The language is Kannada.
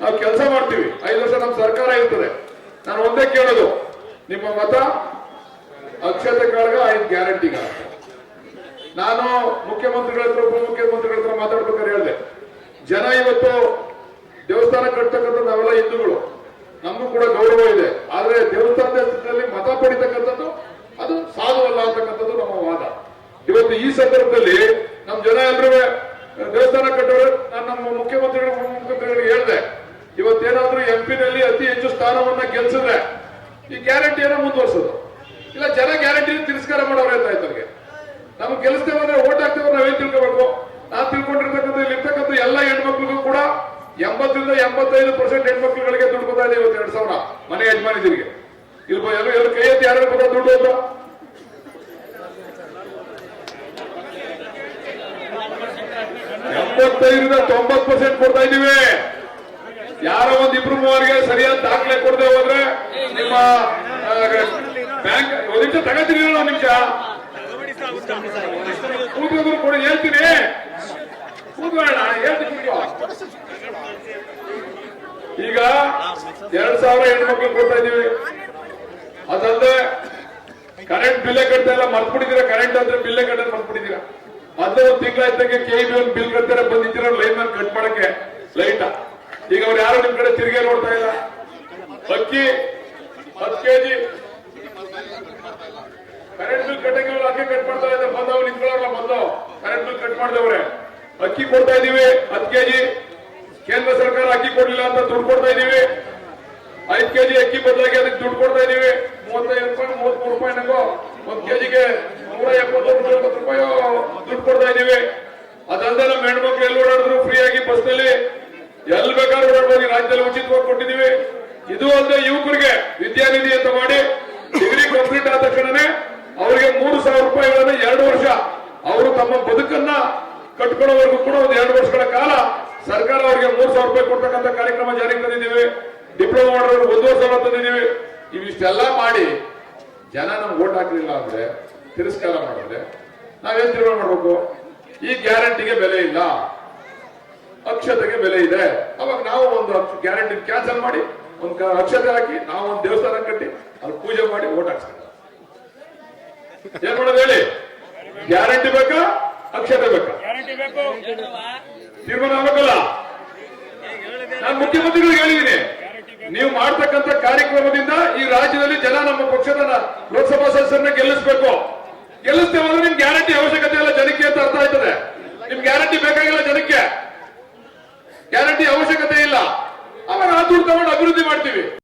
ನಾವು ಕೆಲಸ ಮಾಡ್ತೀವಿ. ಐದು ವರ್ಷ ನಮ್ಮ ಸರ್ಕಾರ ಇರ್ತದೆ. ನಾನು ಒಂದೇ ಕೇಳೋದು. ನಿಮ್ಮ ಮತ ಅಕ್ಷತೆ ಕಾಳಗ ಐದು ಗ್ಯಾರಂಟಿಗ ನಾನು ಮುಖ್ಯಮಂತ್ರಿಗಳ ಹತ್ರ, ಉಪಮುಖ್ಯಮಂತ್ರಿಗಳ ಹತ್ರ ಮಾತಾಡ್ಬೇಕಾದ್ರೆ ಹೇಳಿದೆ. ಜನ ಇವತ್ತು ದೇವಸ್ಥಾನ ಕಟ್ತಕ್ಕಂಥ ನಾವೆಲ್ಲ ಹಿಂದೂಗಳು. ನಮಗೂ ಕೂಡ ಗೌರವ ಇದೆ. ಆದ್ರೆ ದೇವಸ್ಥಾನದ ಹೆಸರಿನಲ್ಲಿ ಮತ ಪಡಿತಕ್ಕಂಥದ್ದು ಅದು ಸಾಧುವಲ್ಲ ಅಂತಕ್ಕಂಥದ್ದು ನಮ್ಮ ವಾದ. ಇವತ್ತು ಈ ಸಂದರ್ಭದಲ್ಲಿ ನಮ್ಮ ಜನ ಎಲ್ಲರೂ ದೇವಸ್ಥಾನ ಕಟ್ಟೋರು ನಾನು ನಮ್ಮ ಮುಖ್ಯಮಂತ್ರಿಗಳು ಉಪಮುಖ್ಯಮಂತ್ರಿಗಳಿಗೆ ಹೇಳಿದೆ ಇವತ್ತೇನಾದ್ರೂ ಎಂ ನಲ್ಲಿ ಅತಿ ಹೆಚ್ಚು ಸ್ಥಾನವನ್ನ ಗೆಲ್ಸಿದ್ರೆ ಈ ಗ್ಯಾರಂಟಿಯನ್ನ ಮುಂದುವರ್ಸೋದು. ಇಲ್ಲ, ಜನ ಗ್ಯಾರಂಟಿ ತಿರಸ್ಕಾರ ಮಾಡೋರು ಅಂತ ಆಯ್ತು ಅವ್ರಿಗೆ. ನಮ್ಗೆ ಗೆಲ್ಸ್ತೇವೆ ಅಂದ್ರೆ ಓಟ್ ಹಾಕ್ತೇವೆ ನಾವೇನ್ ತಿಳ್ಕೋಬೇಕು? ನಾನ್ ತಿಳ್ಕೊಂಡಿರ್ತಕ್ಕಂಥ ಇಲ್ಲಿ ಇರ್ತಕ್ಕಂಥ ಎಲ್ಲ ಹೆಣ್ಮಕ್ಳಿಗೂ ಕೂಡ ಎಂಬತ್ತರಿಂದ ಎಂಬತ್ತೈದು ಪರ್ಸೆಂಟ್ ಹೆಣ್ಮಕ್ಳುಗಳಿಗೆ ದುಡ್ಡು ಬರ್ತಾ ಇದೆ ಇವತ್ತು ಎರಡ್ ಸಾವಿರ. ಮನೆ ಯಜಮಾನಿದಿರಿಗೆ. ಇಲ್ಲಿ ಎಲ್ಲ ಎಲ್ಲರೂ ಕೈ ಎತ್ತಿ ಯಾರು ಬರ್ತಾ ದುಡ್ಡು ಅಂತ? ಎಂಬತ್ತೈದರಿಂದ ತೊಂಬತ್ ಪರ್ಸೆಂಟ್ ಕೊಡ್ತಾ ಇದೀವಿ ಯಾರೋ ಒಂದ್ ಇಬ್ರು ಮೂವರಿಗೆ ಸರಿಯಾದ ದಾಖಲೆ ಕೊಡದೆ ಹೋದ್ರೆ ನಿಮ್ಮ ಬ್ಯಾಂಕ್, ಒಂದ್ ತಗೋತೀನಿ ಒಂದ್ ನಿಮಿಷ. ಕೂತ್ಕೊಂಡ್ರು ಕೊಡಿ, ಹೇಳ್ತೀನಿ. ಹೇಳ್ತೀನಿ ಈಗ ಎರಡ್ ಸಾವಿರ ಹೆಣ್ಮಕ್ಳು ಕೊಡ್ತಾ ಇದೀವಿ. ಅದಲ್ಲದೆ ಕರೆಂಟ್ ಬಿಲ್ಲೇ ಕಟ್ತಾ ಇಲ್ಲ, ಮರ್ತ್ಬಿಟ್ಟಿದ್ದೀರಾ? ಕರೆಂಟ್ ಅಂದ್ರೆ ಬಿಲ್ಲೇ ಕಟ್ಟೋದು, ಮರ್ತ್ಬಿಟ್ಟಿದ್ದೀರಾ? ಮೊದಲೇ ತಿಂಗಳ ತಿಂಗಳಾಯ್ತಂಗೆ ಕೆ ಬಿ ಒಂದು ಬಿಲ್ ಕಟ್ತಾರೆ, ಬಂದಿದ್ದೀರ? ಲೈನ್ ಕಟ್ ಮಾಡಕ್ಕೆ ಲೈಟ್ ಈಗ ಅವ್ರು ಯಾರು ನಿಮ್ ಕಡೆ ತಿರುಗಿ ನೋಡ್ತಾ ಇಲ್ಲ? ಅಕ್ಕಿ ಹತ್ತು ಕೆಜಿ. ಕರೆಂಟ್ ಬಿಲ್ ಕಟ್ಟಂಗೆ ಅಕ್ಕಿ ಕಟ್ ಮಾಡ್ತಾ ಇದ್ದಾರೆ. ಬಂದವ್ ನಿಂತ್ಕೊಳ್ಳೋಲ್ಲ ಬಂದವ್ ಕರೆಂಟ್ ಬಿಲ್ ಕಟ್ ಮಾಡಿದವ್ರೆ. ಅಕ್ಕಿ ಕೊಡ್ತಾ ಇದೀವಿ ಹತ್ತು ಕೆಜಿ. ಕೇಂದ್ರ ಸರ್ಕಾರ ಅಕ್ಕಿ ಕೊಡ್ಲಿಲ್ಲ ಅಂತ ದುಡ್ಡು ಕೊಡ್ತಾ ಇದೀವಿ ಐದು ಕೆಜಿ ಅಕ್ಕಿ ಬದಲಾಗಿ ಅದಕ್ಕೆ ದುಡ್ಡು ಕೊಡ್ತಾ ಇದೀವಿ ಮೂವತ್ತೈದು ರೂಪಾಯಿ, ಮೂವತ್ಮೂರು ರೂಪಾಯಿ ನಂಗೋ ಒಂದ್ ಕೆಜಿಗೆ ನೂರ ಎಪ್ಪತ್ತೊಂದು ರೂಪಾಯಿ ದುಡ್ಡು ಕೊಡ್ತಾ ಇದೀವಿ ಅದಲ್ಲದೆ ನಮ್ಮ ಹೆಣ್ಮಕ್ಳು ಎಲ್ಲಿ ಓಡಾಡಿದ್ರು ಫ್ರೀ ಆಗಿ ಬಸ್ನಲ್ಲಿ ಎಲ್ಲಿ ಬೇಕಾದ್ರೂ ಓಡಾಡ್ಬೋದು ಈ ರಾಜ್ಯದಲ್ಲಿ ಉಚಿತವಾಗಿ ಕೊಟ್ಟಿದ್ದೀವಿ. ಇದು ಅಲ್ಲದೆ ಯುವಕರಿಗೆ ವಿದ್ಯಾನಿಧಿ ಅಂತ ಮಾಡಿ, ಡಿಗ್ರಿ ಕಂಪ್ಲೀಟ್ ಆದ ತಕ್ಷಣನೇ ಅವರಿಗೆ ಮೂರು ಸಾವಿರ ರೂಪಾಯಿಗಳನ್ನ ಎರಡು ವರ್ಷ. ಅವರು ತಮ್ಮ ಬದುಕನ್ನ ಕಟ್ಕೊಳ್ಳೋವರೆಗೂ ಕೂಡ ಒಂದು ಎರಡು ವರ್ಷಗಳ ಕಾಲ ಸರ್ಕಾರ ಅವರಿಗೆ ಮೂರು ಸಾವಿರ ರೂಪಾಯಿ ಕೊಡ್ತಕ್ಕಂಥ ಕಾರ್ಯಕ್ರಮ ಜಾರಿಗೆ ತಂದಿದ್ದೀವಿ. ಡಿಪ್ಲೊಮಾ ಮಾಡೋರು ಒಂದೂವರೆ ಸಾವಿರ ತಂದಿದ್ದೀವಿ. ಇವಿಷ್ಟೆಲ್ಲ ಮಾಡಿ ಜನ ನಮ್ಗೆ ಓಟ್ ಹಾಕಲಿಲ್ಲ ಅಂದ್ರೆ ತಿರಸ್ಕಾರ ಮಾಡಿದ್ರೆ ನಾವೇನ್ ತೀರ್ಮಾನ ಮಾಡ್ಬೇಕು? ಈ ಗ್ಯಾರಂಟಿಗೆ ಬೆಲೆ ಇಲ್ಲ. ಅಕ್ಷತೆಗೆ ಬೆಲೆ ಇದೆ. ಅವಾಗ ನಾವು ಒಂದು ಗ್ಯಾರಂಟಿ ಕ್ಯಾನ್ಸಲ್ ಮಾಡಿ ಒಂದು ಅಕ್ಷತೆ ಹಾಕಿ ನಾವು ಒಂದು ದೇವಸ್ಥಾನ ಕಟ್ಟಿ ಅಲ್ಲಿ ಪೂಜೆ ಮಾಡಿ ಓಟ್ ಹಾಕ್ಸ್ತಾರೆ ಏನ್ ಮಾಡೋದು ಹೇಳಿ? ಗ್ಯಾರಂಟಿ ಬೇಕಾ? ಅಕ್ಷತೆ ಬೇಕು? ತೀರ್ಮಾನ ಆಗಬೇಕಲ್ಲ? ನಾನು ಮುಖ್ಯಮಂತ್ರಿಗಳಿಗೆ ಹೇಳಿದ್ದೀನಿ ನೀವು ಮಾಡ್ತಕ್ಕಂಥ ಕಾರ್ಯಕ್ರಮದಿಂದ ಈ ರಾಜ್ಯದಲ್ಲಿ ಜನ ನಮ್ಮ ಪಕ್ಷದ ಲೋಕಸಭಾ ಸದಸ್ಯರನ್ನ ಗೆಲ್ಲಿಸಬೇಕು. ಗೆಲ್ಲಿಸ್ತೇವೆ ಅಂದ್ರೆ ನಿಮ್ ಗ್ಯಾರಂಟಿ ಅವಶ್ಯಕತೆ ಇಲ್ಲ ಜನಕ್ಕೆ ಅಂತ ಅರ್ಥ ಆಯ್ತದೆ. ನಿಮ್ ಗ್ಯಾರಂಟಿ ಬೇಕಾಗಿಲ್ಲ ಜನಕ್ಕೆ ಗ್ಯಾರಂಟಿ ಅವಶ್ಯಕತೆ ಇಲ್ಲ ಅವಾಗ ಆ ದುಡ್ಡು ತಗೊಂಡು ಅಭಿವೃದ್ಧಿ ಮಾಡ್ತೀವಿ.